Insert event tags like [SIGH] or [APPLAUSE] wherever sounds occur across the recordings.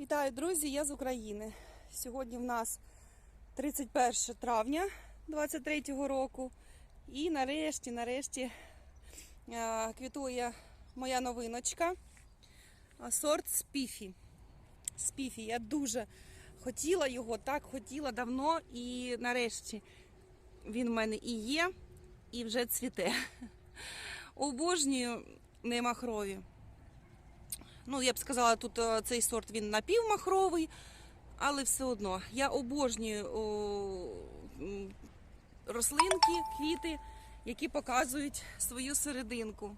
Вітаю, друзі! Я з України. Сьогодні в нас 31 травня 23-го року. І нарешті, нарешті е, квітує моя новиночка. Сорт Спіфі. Спіфі. Я дуже хотіла його, так хотіла давно, і нарешті він в мене і є, і вже цвіте. [LAUGHS] Обожнюю немахрові. Ну, я б сказала, тут е, цей сорт він напівмахровий, але все одно я обожнюю о, рослинки, квіти, які показують свою серединку.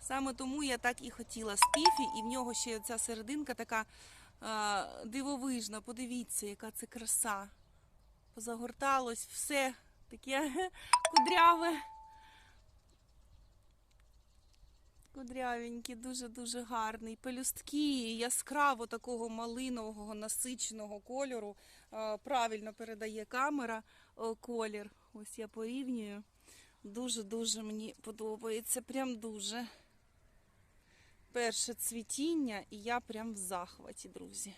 Саме тому я так і хотіла спіфі, і в нього ще ця серединка така е, дивовижна. Подивіться, яка це краса. Позагорталось все таке [LAUGHS] кудряве. Кудрявенький, дуже-дуже гарний. Пелюстки яскраво такого малинового насиченого кольору. Правильно передає камера колір. Ось я порівнюю. Дуже-дуже мені подобається. Прям дуже. Перше цвітіння, і я прям в захваті, друзі.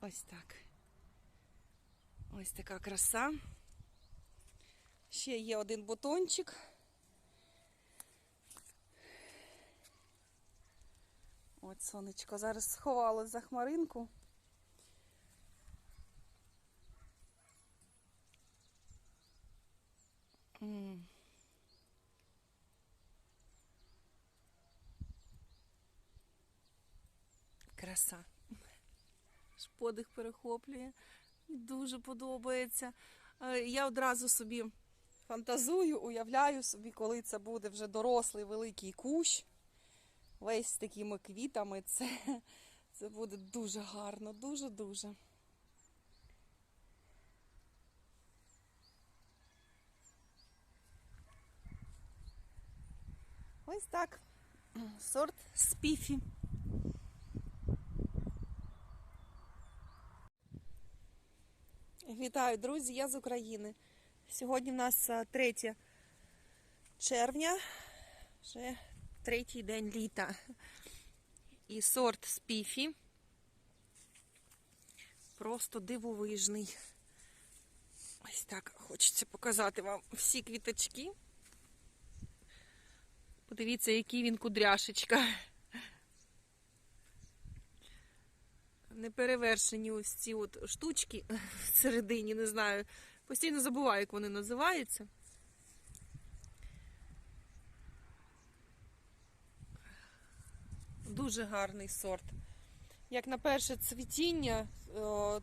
Ось так. Ось така краса. Ще є один бутончик. От сонечко зараз сховалось за хмаринку. М. Краса. Аж подих перехоплює. Дуже подобається. Е, Я одразу собі фантазую, уявляю собі, коли це буде вже дорослий великий кущ весь з такими квітами. Це, це буде дуже гарно, дуже-дуже. Ось так. Сорт спіфі. Вітаю, друзі! Я з України. Сьогодні в нас а, 3 червня, вже третій день літа. І сорт спіфі. Просто дивовижний. Ось так хочеться показати вам всі квіточки. Подивіться, який він кудряшечка. Неперевершені ось ці от штучки всередині, не знаю. Постійно забуваю, як вони називаються. Дуже гарний сорт. Як на перше цвітіння, е,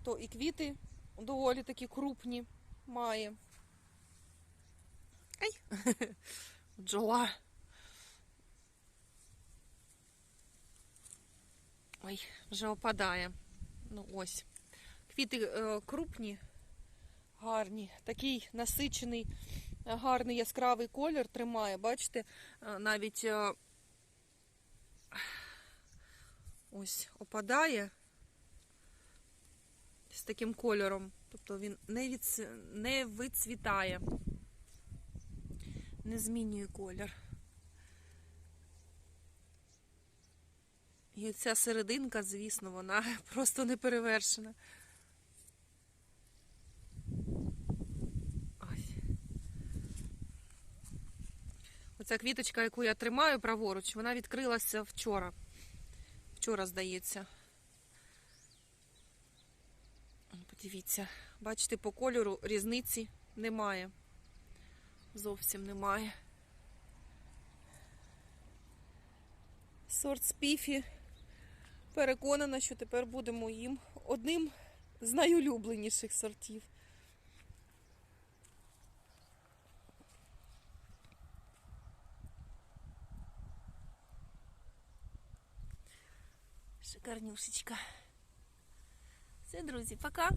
то і квіти доволі такі крупні має. Ай! [LAUGHS] Бджола. Ой, вже опадає. Ну ось. Квіти е, крупні, гарні, такий насичений, гарний яскравий колір тримає. Бачите, е, навіть е, ось опадає з таким кольором. Тобто він не, від, не вицвітає, не змінює колір. І ця серединка, звісно, вона [LAUGHS] просто не перевершена. Оця квіточка, яку я тримаю праворуч, вона відкрилася вчора. Вчора, здається. Подивіться, бачите, по кольору різниці немає. Зовсім немає. Сорт спіфі. Переконана, що тепер буде моїм одним з найулюбленіших сортів. Шикарнюшечка. Все, друзі, пока.